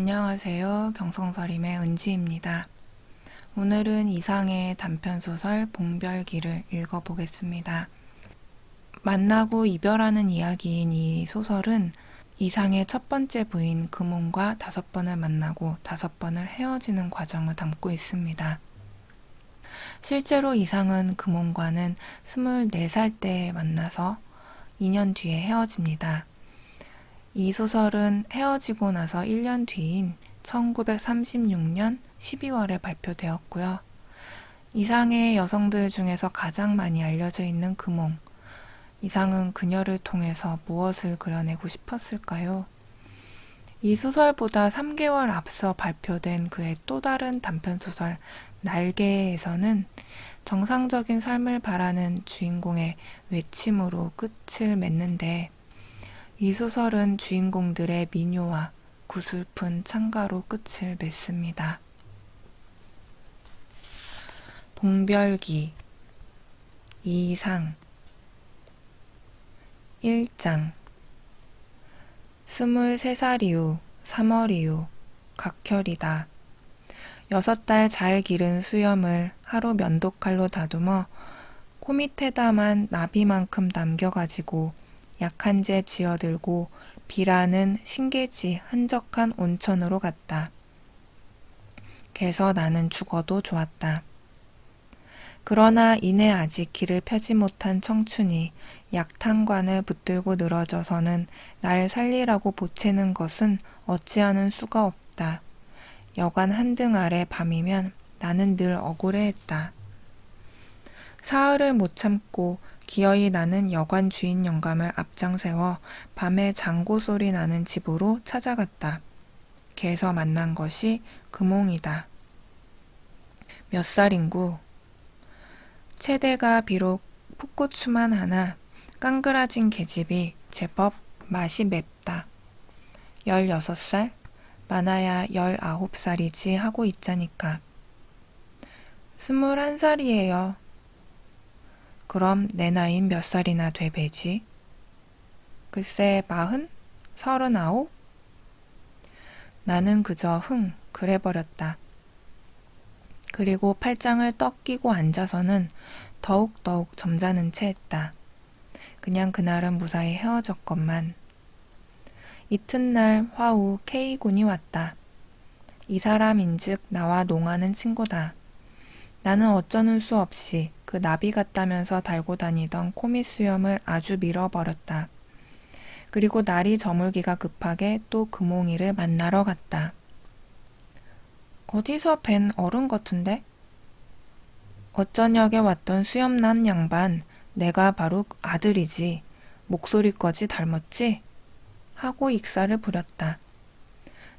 안녕하세요. 경성서림의 은지입니다. 오늘은 이상의 단편소설 봉별기를 읽어보겠습니다. 만나고 이별하는 이야기인 이 소설은 이상의 첫 번째 부인 금혼과 다섯 번을 만나고 다섯 번을 헤어지는 과정을 담고 있습니다. 실제로 이상은 금혼과는 24살 때 만나서 2년 뒤에 헤어집니다. 이 소설은 헤어지고 나서 1년 뒤인 1936년 12월에 발표되었고요. 이상의 여성들 중에서 가장 많이 알려져 있는 금홍. 이상은 그녀를 통해서 무엇을 그려내고 싶었을까요? 이 소설보다 3개월 앞서 발표된 그의 또 다른 단편소설 날개에서는 정상적인 삶을 바라는 주인공의 외침으로 끝을 맺는데 이 소설은 주인공들의 미묘와 구슬픈 창가로 끝을 맺습니다. 봉별기 이상 1장 23살 이후 3월 이후 각혈이다. 여섯 달 잘 기른 수염을 하루 면도칼로 다듬어 코 밑에다만 나비만큼 남겨가지고 약한 재 지어들고 비라는 신계지 한적한 온천으로 갔다. 개서 나는 죽어도 좋았다. 그러나 이내 아직 길을 펴지 못한 청춘이 약탄관을 붙들고 늘어져서는 날 살리라고 보채는 것은 어찌하는 수가 없다. 여관 한등 아래 밤이면 나는 늘 억울해했다. 사흘을 못 참고 기어이 나는 여관 주인 영감을 앞장세워 밤에 장고 소리 나는 집으로 찾아갔다. 개서 만난 것이 금홍이다. 몇 살인구? 체대가 비록 풋고추만 하나 깡그라진 계집이 제법 맛이 맵다. 열여섯 살? 많아야 열아홉 살이지 하고 있자니까. 스물한 살이에요. 그럼 내 나이는 몇 살이나 돼 배지? 글쎄 마흔? 서른아홉? 나는 그저 흥 그래버렸다. 그리고 팔짱을 떡 끼고 앉아서는 더욱더욱 점잖은 채 했다. 그냥 그날은 무사히 헤어졌건만. 이튿날 화후 K군이 왔다. 이 사람인즉 나와 농하는 친구다. 나는 어쩌는 수 없이 그 나비 같다면서 달고 다니던 코밑 수염을 아주 밀어버렸다. 그리고 날이 저물기가 급하게 또 금홍이를 만나러 갔다. 어디서 뵌 어른 같은데? 어쩌녁에 왔던 수염난 양반, 내가 바로 아들이지. 목소리까지 닮았지? 하고 익사를 부렸다.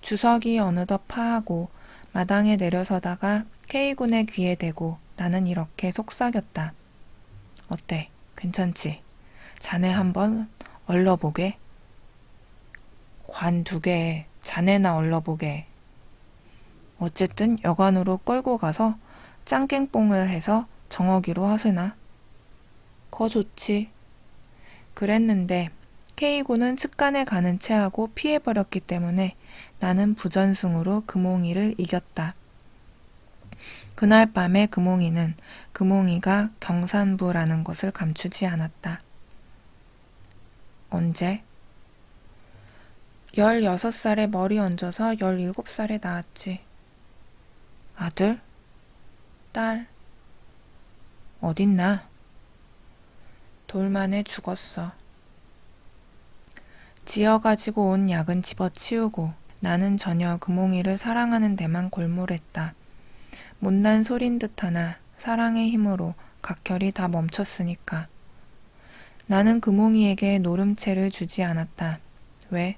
주석이 어느덧 파하고 마당에 내려서다가 K군의 귀에 대고 나는 이렇게 속삭였다. 어때? 괜찮지? 자네 한번 얼러보게. 관 두 개에 자네나 얼러보게. 어쨌든 여관으로 끌고 가서 짱깽뽕을 해서 정어기로 하세나. 거 좋지. 그랬는데 K군은 측간에 가는 체하고 피해버렸기 때문에 나는 부전승으로 금홍이를 이겼다. 그날 밤에 금홍이는 금홍이가 경산부라는 것을 감추지 않았다. 언제? 16살에 머리 얹어서 17살에 낳았지. 아들? 딸? 어딨나? 돌만에 죽었어. 지어가지고 온 약은 집어치우고 나는 전혀 금홍이를 사랑하는 데만 골몰했다. 못난 소린 듯 하나 사랑의 힘으로 각혈이 다 멈췄으니까. 나는 금홍이에게 노름채를 주지 않았다. 왜?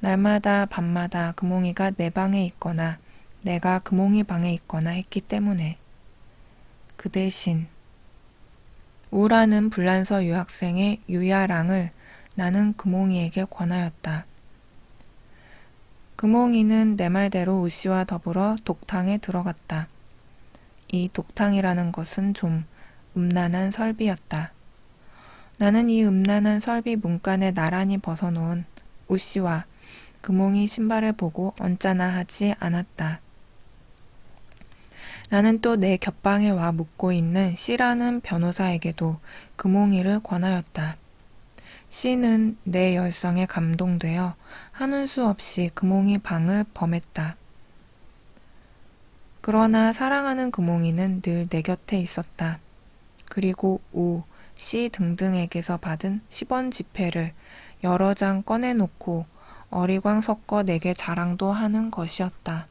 날마다 밤마다 금홍이가 내 방에 있거나 내가 금홍이 방에 있거나 했기 때문에. 그 대신 우라는 불란서 유학생의 유야랑을 나는 금홍이에게 권하였다. 금홍이는 내 말대로 우씨와 더불어 독탕에 들어갔다. 이 독탕이라는 것은 좀 음란한 설비였다. 나는 이 음란한 설비 문간에 나란히 벗어놓은 우씨와 금홍이 신발을 보고 언짢아 하지 않았다. 나는 또내 곁방에 와 묵고 있는 C라는 변호사에게도 금홍이를 권하였다. C는 내 열성에 감동되어 하는 수 없이 금홍이 방을 범했다. 그러나 사랑하는 금홍이는 늘 내 곁에 있었다. 그리고 우, C 등등에게서 받은 10원 지폐를 여러 장 꺼내놓고 어리광 섞어 내게 자랑도 하는 것이었다.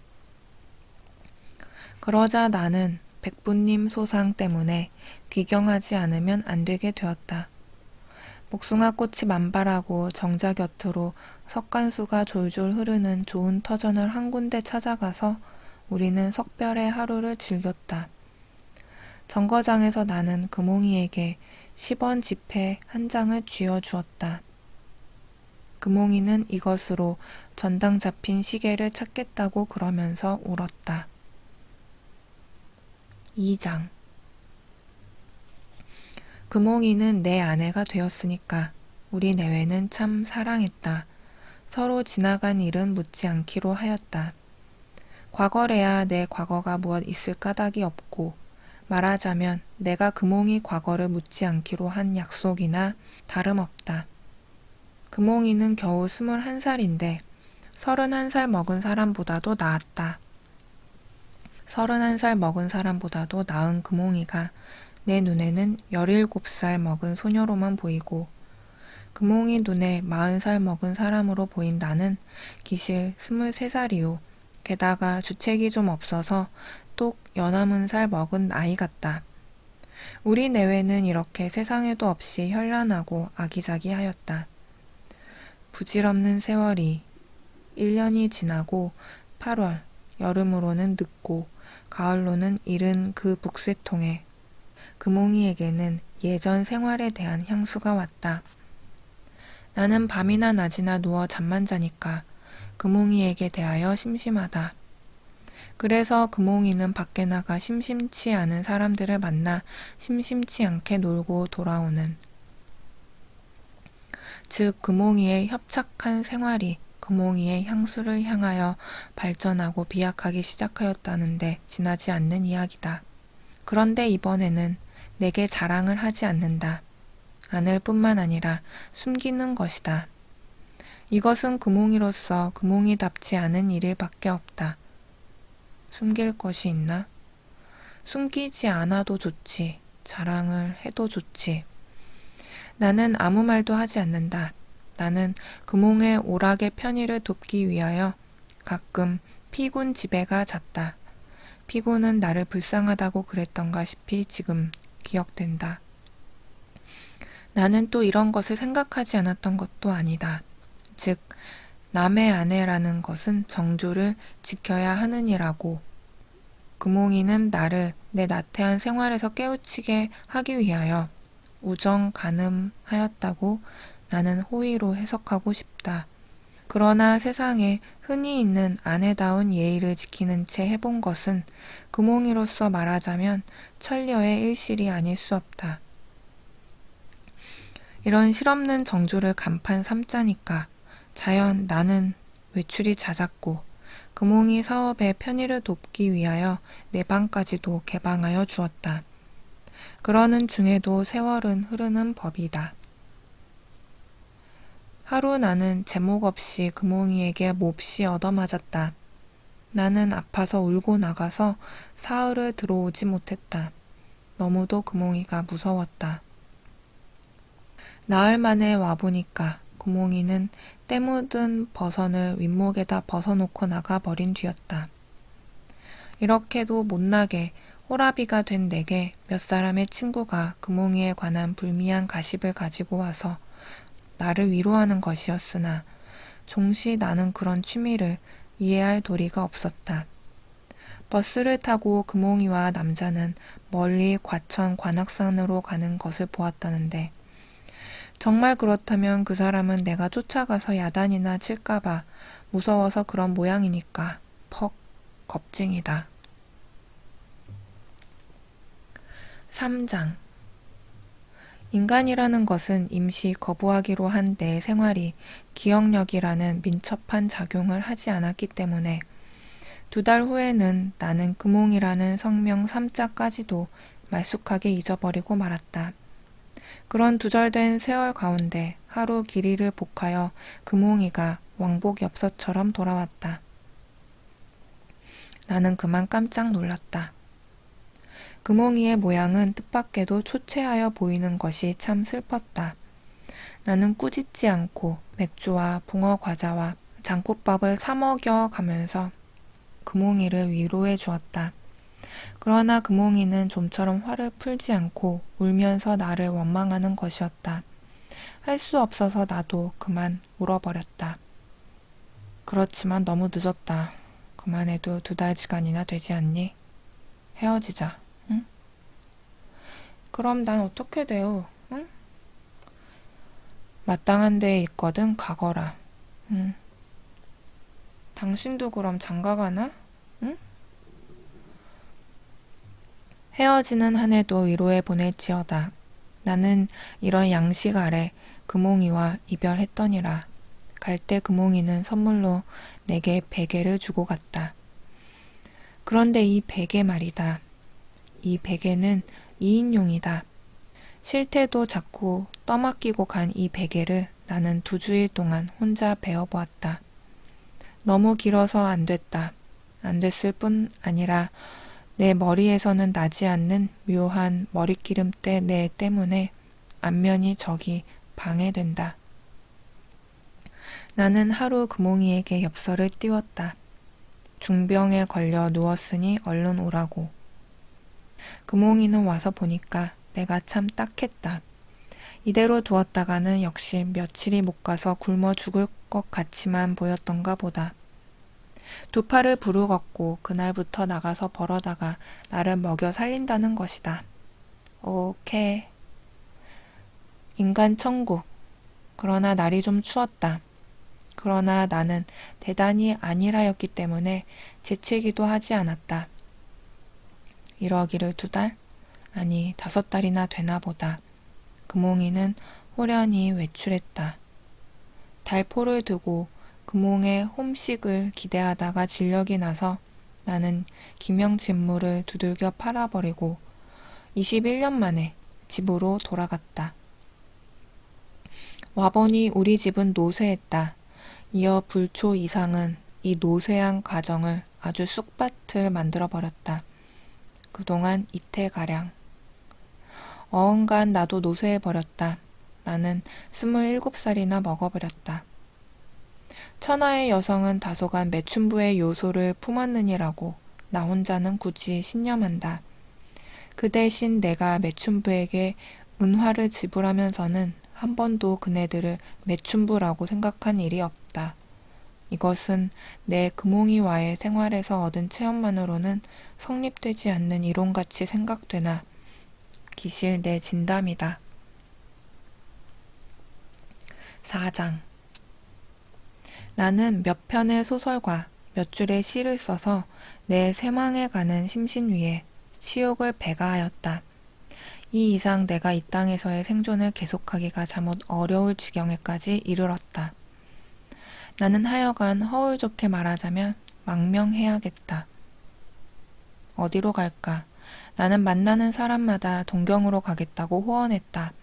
그러자 나는 백부님 소상 때문에 귀경하지 않으면 안 되게 되었다. 복숭아 꽃이 만발하고 정자 곁으로 석간수가 졸졸 흐르는 좋은 터전을 한 군데 찾아가서 우리는 석별의 하루를 즐겼다. 정거장에서 나는 금홍이에게 10원 지폐 한 장을 쥐어 주었다. 금홍이는 이것으로 전당 잡힌 시계를 찾겠다고 그러면서 울었다. 2장 금홍이는 내 아내가 되었으니까 우리 내외는 참 사랑했다. 서로 지나간 일은 묻지 않기로 하였다. 과거래야 내 과거가 무엇 있을 까닭이 없고 말하자면 내가 금홍이 과거를 묻지 않기로 한 약속이나 다름없다. 금홍이는 겨우 스물한 살인데 서른한 살 먹은 사람보다도 나았다. 서른한 살 먹은 사람보다도 나은 금홍이가 내 눈에는 열일곱 살 먹은 소녀로만 보이고 금홍이 눈에 마흔 살 먹은 사람으로 보인 나는 기실 스물세 살이요. 게다가 주책이 좀 없어서 똑 연하문 살 먹은 아이 같다. 우리 내외는 이렇게 세상에도 없이 현란하고 아기자기하였다. 부질없는 세월이 1년이 지나고 8월, 여름으로는 늦고 가을로는 이른 그 북새통에 금홍이에게는 예전 생활에 대한 향수가 왔다. 나는 밤이나 낮이나 누워 잠만 자니까 금홍이에게 대하여 심심하다. 그래서 금홍이는 밖에 나가 심심치 않은 사람들을 만나 심심치 않게 놀고 돌아오는 즉 금홍이의 협착한 생활이 금홍이의 향수를 향하여 발전하고 비약하기 시작하였다는데 지나지 않는 이야기다. 그런데 이번에는 내게 자랑을 하지 않는다. 아낼 뿐만 아니라 숨기는 것이다. 이것은 금홍이로서 금홍이답지 않은 일일밖에 없다. 숨길 것이 있나? 숨기지 않아도 좋지. 자랑을 해도 좋지. 나는 아무 말도 하지 않는다. 나는 금홍의 오락의 편의를 돕기 위하여 가끔 피군 집에가 잤다. 피군은 나를 불쌍하다고 그랬던가 싶이 지금 기억된다. 나는 또 이런 것을 생각하지 않았던 것도 아니다. 즉, 남의 아내라는 것은 정조를 지켜야 하느니라고. 금홍이는 나를 내 나태한 생활에서 깨우치게 하기 위하여 우정 가늠하였다고 나는 호의로 해석하고 싶다. 그러나 세상에 흔히 있는 아내다운 예의를 지키는 채 해본 것은 금홍이로서 말하자면 천려의 일실이 아닐 수 없다. 이런 실없는 정조를 간판 삼자니까 자연 나는 외출이 잦았고 금홍이 사업의 편의를 돕기 위하여 내 방까지도 개방하여 주었다. 그러는 중에도 세월은 흐르는 법이다. 하루 나는 제목 없이 금홍이에게 몹시 얻어맞았다. 나는 아파서 울고 나가서 사흘을 들어오지 못했다. 너무도 금홍이가 무서웠다. 나흘 만에 와보니까 금홍이는 때 묻은 버선을 윗목에다 벗어놓고 나가버린 뒤였다. 이렇게도 못나게 호라비가 된 내게 몇 사람의 친구가 금홍이에 관한 불미한 가십을 가지고 와서 나를 위로하는 것이었으나 종시 나는 그런 취미를 이해할 도리가 없었다. 버스를 타고 금홍이와 남자는 멀리 과천 관악산으로 가는 것을 보았다는데 정말 그렇다면 그 사람은 내가 쫓아가서 야단이나 칠까봐 무서워서 그런 모양이니까 퍽 겁쟁이다. 3장 인간이라는 것은 임시 거부하기로 한 내 생활이 기억력이라는 민첩한 작용을 하지 않았기 때문에 두 달 후에는 나는 금홍이라는 성명 삼자까지도 말쑥하게 잊어버리고 말았다. 그런 두절된 세월 가운데 하루 길이를 복하여 금홍이가 왕복 엽서처럼 돌아왔다. 나는 그만 깜짝 놀랐다. 금홍이의 모양은 뜻밖에도 초췌하여 보이는 것이 참 슬펐다. 나는 꾸짖지 않고 맥주와 붕어 과자와 장국밥을 사 먹여 가면서 금홍이를 위로해 주었다. 그러나 금홍이는 좀처럼 화를 풀지 않고 울면서 나를 원망하는 것이었다. 할 수 없어서 나도 그만 울어버렸다. 그렇지만 너무 늦었다. 그만해도 두 달 지간이나 되지 않니? 헤어지자, 응? 그럼 난 어떻게 돼요, 응? 마땅한 데에 있거든 가거라, 응? 당신도 그럼 장가 가나? 응? 헤어지는 한 해도 위로해 보낼지어다. 나는 이런 양식 아래 금홍이와 이별했더니라. 갈 때 금홍이는 선물로 내게 베개를 주고 갔다. 그런데 이 베개 말이다. 이 베개는 2인용이다. 실태도 자꾸 떠맡기고 간 이 베개를 나는 두 주일 동안 혼자 베어보았다. 너무 길어서 안 됐다. 안 됐을 뿐 아니라 내 머리에서는 나지 않는 묘한 머리기름때 내 때문에 안면이 저기 방해된다. 나는 하루 금홍이에게 엽서를 띄웠다. 중병에 걸려 누웠으니 얼른 오라고. 금홍이는 와서 보니까 내가 참 딱했다. 이대로 두었다가는 역시 며칠이 못 가서 굶어 죽을 것 같이만 보였던가 보다. 두 팔을 부르걷고 그날부터 나가서 벌어다가 나를 먹여 살린다는 것이다. 오케이. 인간 천국. 그러나 날이 좀 추웠다. 그러나 나는 대단히 안일하였기 때문에 재채기도 하지 않았다. 이러기를 두 달? 아니, 다섯 달이나 되나 보다. 금홍이는 호련히 외출했다. 달포를 두고 금홍의 홈식을 기대하다가 진력이 나서 나는 김영진물을 두들겨 팔아버리고 21년 만에 집으로 돌아갔다. 와보니 우리 집은 노쇠했다. 이어 불초 이상은 이 노쇠한 가정을 아주 쑥밭을 만들어버렸다. 그동안 이태가량. 어언간 나도 노쇠해버렸다. 나는 스물일곱 살이나 먹어버렸다. 천하의 여성은 다소간 매춘부의 요소를 품었느니라고 나 혼자는 굳이 신념한다. 그 대신 내가 매춘부에게 은화를 지불하면서는 한 번도 그네들을 매춘부라고 생각한 일이 없다. 이것은 내 금홍이와의 생활에서 얻은 체험만으로는 성립되지 않는 이론같이 생각되나 기실 내 진담이다. 4장 나는 몇 편의 소설과 몇 줄의 시를 써서 내 쇠망에 가는 심신 위에 치욕을 배가하였다. 이 이상 내가 이 땅에서의 생존을 계속하기가 잠옷 어려울 지경에까지 이르렀다. 나는 하여간 허울 좋게 말하자면 망명해야겠다. 어디로 갈까? 나는 만나는 사람마다 동경으로 가겠다고 호언했다.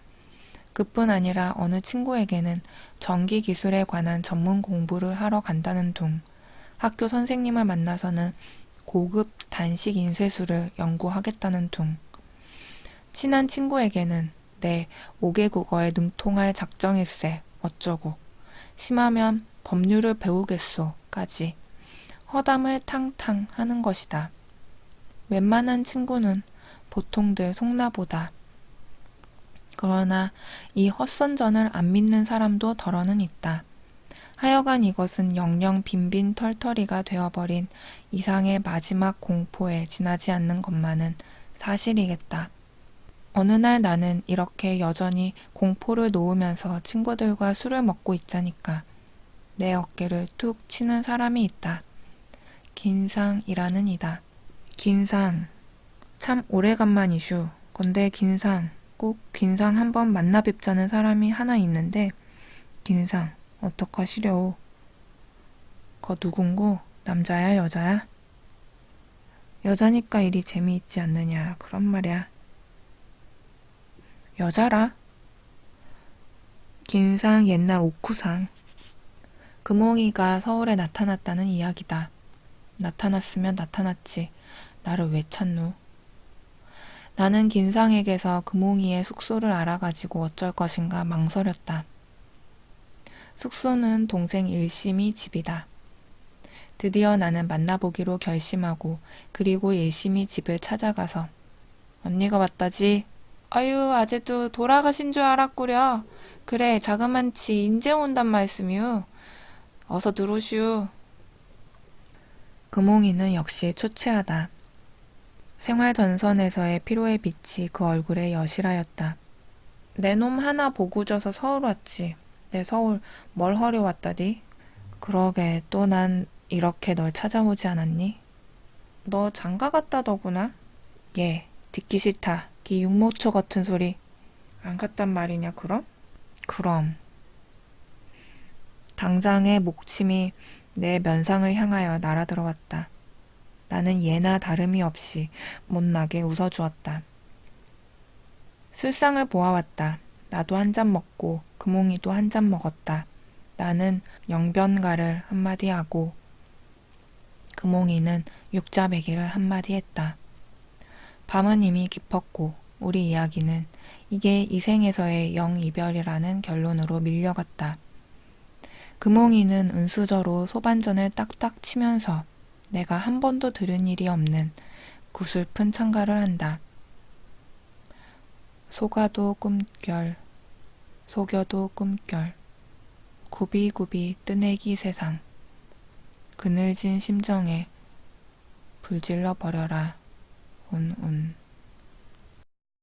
그뿐 아니라 어느 친구에게는 전기 기술에 관한 전문 공부를 하러 간다는 둥, 학교 선생님을 만나서는 고급 단식 인쇄술을 연구하겠다는 둥, 친한 친구에게는 내 5개 국어에 능통할 작정일세 어쩌고 심하면 법률을 배우겠소까지 허담을 탕탕 하는 것이다. 웬만한 친구는 보통들 속나보다. 그러나 이 헛선전을 안 믿는 사람도 덜어는 있다. 하여간 이것은 영영 빈빈 털털이가 되어버린 이상의 마지막 공포에 지나지 않는 것만은 사실이겠다. 어느 날 나는 이렇게 여전히 공포를 놓으면서 친구들과 술을 먹고 있자니까 내 어깨를 툭 치는 사람이 있다. 긴상이라는 이다. 긴상. 참 오래간만이슈. 건데 긴상. 꼭 긴상 한번 만나 뵙자는 사람이 하나 있는데 긴상 어떡하시려오? 거 누군구? 남자야 여자야? 여자니까 일이 재미있지 않느냐 그런 말이야. 여자라. 긴상 옛날 옥구상. 금홍이가 서울에 나타났다는 이야기다. 나타났으면 나타났지. 나를 왜 찾누? 나는 긴상에게서 금홍이의 숙소를 알아가지고 어쩔 것인가 망설였다. 숙소는 동생 일심이 집이다. 드디어 나는 만나보기로 결심하고 그리고 일심이 집을 찾아가서 언니가 왔다지. 아유 아재도 돌아가신 줄 알았구려. 그래 자그만치 인제 온단 말씀이유. 어서 들어오슈. 금홍이는 역시 초췌하다. 생활 전선에서의 피로의 빛이 그 얼굴에 여실하였다. 내 놈 하나 보고 져서 서울 왔지. 내 서울 뭘 하려 왔다디? 그러게 또 난 이렇게 널 찾아오지 않았니? 너 장가 갔다더구나? 예, 듣기 싫다. 기 육모초 같은 소리. 안 갔단 말이냐 그럼? 그럼. 당장의 목침이 내 면상을 향하여 날아들어왔다. 나는 예나 다름이 없이 못나게 웃어주었다. 술상을 보아왔다. 나도 한 잔 먹고 금홍이도 한 잔 먹었다. 나는 영변가를 한마디 하고 금홍이는 육자배기를 한마디 했다. 밤은 이미 깊었고 우리 이야기는 이게 이 생에서의 영이별이라는 결론으로 밀려갔다. 금홍이는 은수저로 소반전을 딱딱 치면서 내가 한 번도 들은 일이 없는 구슬픈 창가를 한다. 속아도 꿈결, 속여도 꿈결, 구비구비 뜨내기 세상, 그늘진 심정에 불질러 버려라, 운운.